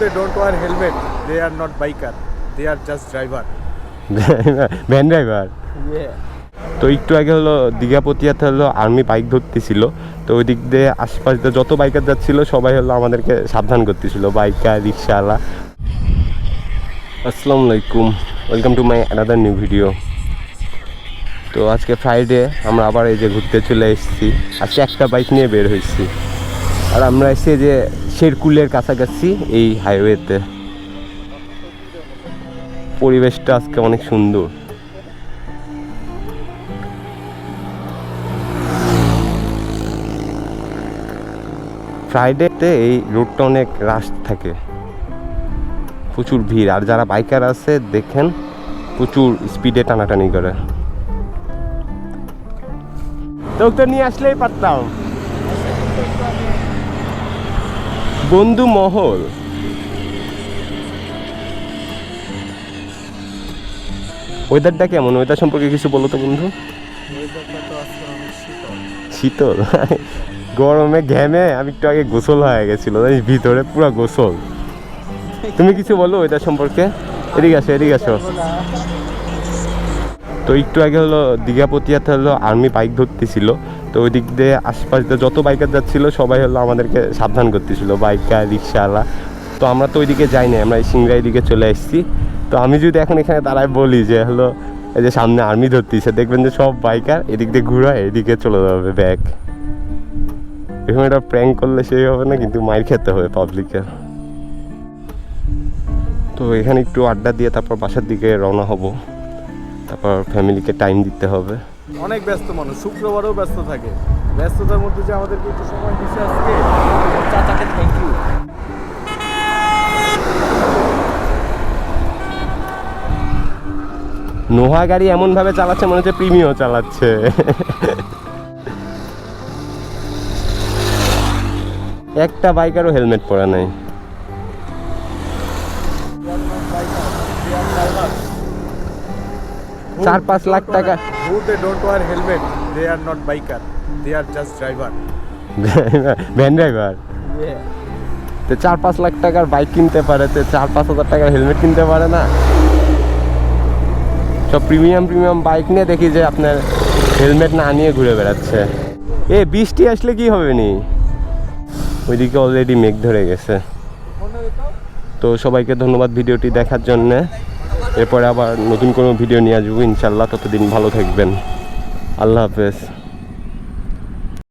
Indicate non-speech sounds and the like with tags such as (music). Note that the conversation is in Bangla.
they don't wear helmet, they are not biker. They are just driver. (laughs) Van driver Yeah. তো একটু আগে হলো দীঘাপতিয়াতে হলো আর্মি বাইক ধরতেছিল। তো ওই দিক দিয়ে আশপাশ দিয়ে যত বাইকার যাচ্ছিল সবাই হলো আমাদেরকে সাবধান করতেছিল বাইকার রিক্সাওয়ালা আসসালামু আলাইকুম। Welcome to my another new video তো আজকে ফ্রাইডে আমরা আবার এই যে ঘুরতে চলে এসেছি। আজকে একটা বাইক নিয়ে বের হয়েছি। আর আমরা এসে যে শেরকুলের কাছাকাছি এই হাইওয়েতে পরিবেশটা আজকে অনেক সুন্দর। ফ্রাইডেতে এই রোডটা অনেক রাশ থাকে। প্রচুর ভিড়। আর যারা বাইকার আছে, দেখেন প্রচুর স্পিডে টানাটানি করে। তো নিয়ে আসলেই পারতাম। বন্ধু মহল। ওয়েদারটা কেমন? ওয়েদার সম্পর্কে কিছু বলো তো বন্ধু। শীতল। গরমে ঘেমে আমি একটু আগে গোসল হয়ে গেছিল ভিতরে পুরো গোসল। তুমি কিছু বলো ওইটার সম্পর্কে? এদিকে আসো এদিকে আসো। তো একটু আগে হলো দীঘাপতিয়াতে হলো আর্মি বাইক ধরতেছিল। তো ওই দিক দিয়ে আশপাশ দিয়ে যত বাইকার যাচ্ছিল, সবাই হলো আমাদেরকে সাবধান করতেছিল বাইকার রিক্সাওয়ালা। তো আমরা তো ওইদিকে যাই না আমরা এই সিংড়াই দিকে চলে এসেছি তো আমি যদি এখন এখানে দাঁড়ায় বলি যে হলো, এই যে সামনে আর্মি ধরতেছে, দেখবেন যে সব বাইকার এদিক দিয়ে ঘুরা এদিকে চলে যাবে ব্যাগ এরকম একটা প্র্যাঙ্ক করলে সেই হবে না, কিন্তু মাইর খেতে হবে পাবলিকের তো এখানে একটু আড্ডা দিয়ে তারপর বাসার দিকে রওনা হব। তারপর ফ্যামিলিকে টাইম দিতে হবে। অনেক ব্যস্ত মানুষ, শুক্রবারেও ব্যস্ত থাকে। ব্যস্ততার মধ্যে যে আমাদেরকে একটু সময় দিচ্ছে আজকে, চাচাকে থ্যাংক ইউ নোহা গাড়ি এমনভাবে চালাচ্ছে মনে হচ্ছে প্রিমিও চালাচ্ছে। একটা বাইকারও হেলমেট পরা নাই। চার পাঁচ লাখ টাকা Who they don't wear helmet, they are not biker. They are just driver. Van driver. তো চার পাঁচ লাখ টাকার বাইক কিনতে পারে তো চার পাঁচ হাজার টাকার হেলমেট কিনতে পারে না সব প্রিমিয়াম প্রিমিয়াম বাইক নিয়ে দেখি যে আপনার হেলমেট না নিয়ে ঘুরে বেড়াচ্ছে এ বৃষ্টি আসলে কি হবে নি ওইদিকে অলরেডি মেঘ ধরে গেছে তো সবাইকে ধন্যবাদ ভিডিওটি দেখার জন্যে এরপরে আবার নতুন কোনো ভিডিও নিয়ে আসব ইনশাল্লাহ ততদিন ভালো থাকবেন। আল্লাহ হাফেজ।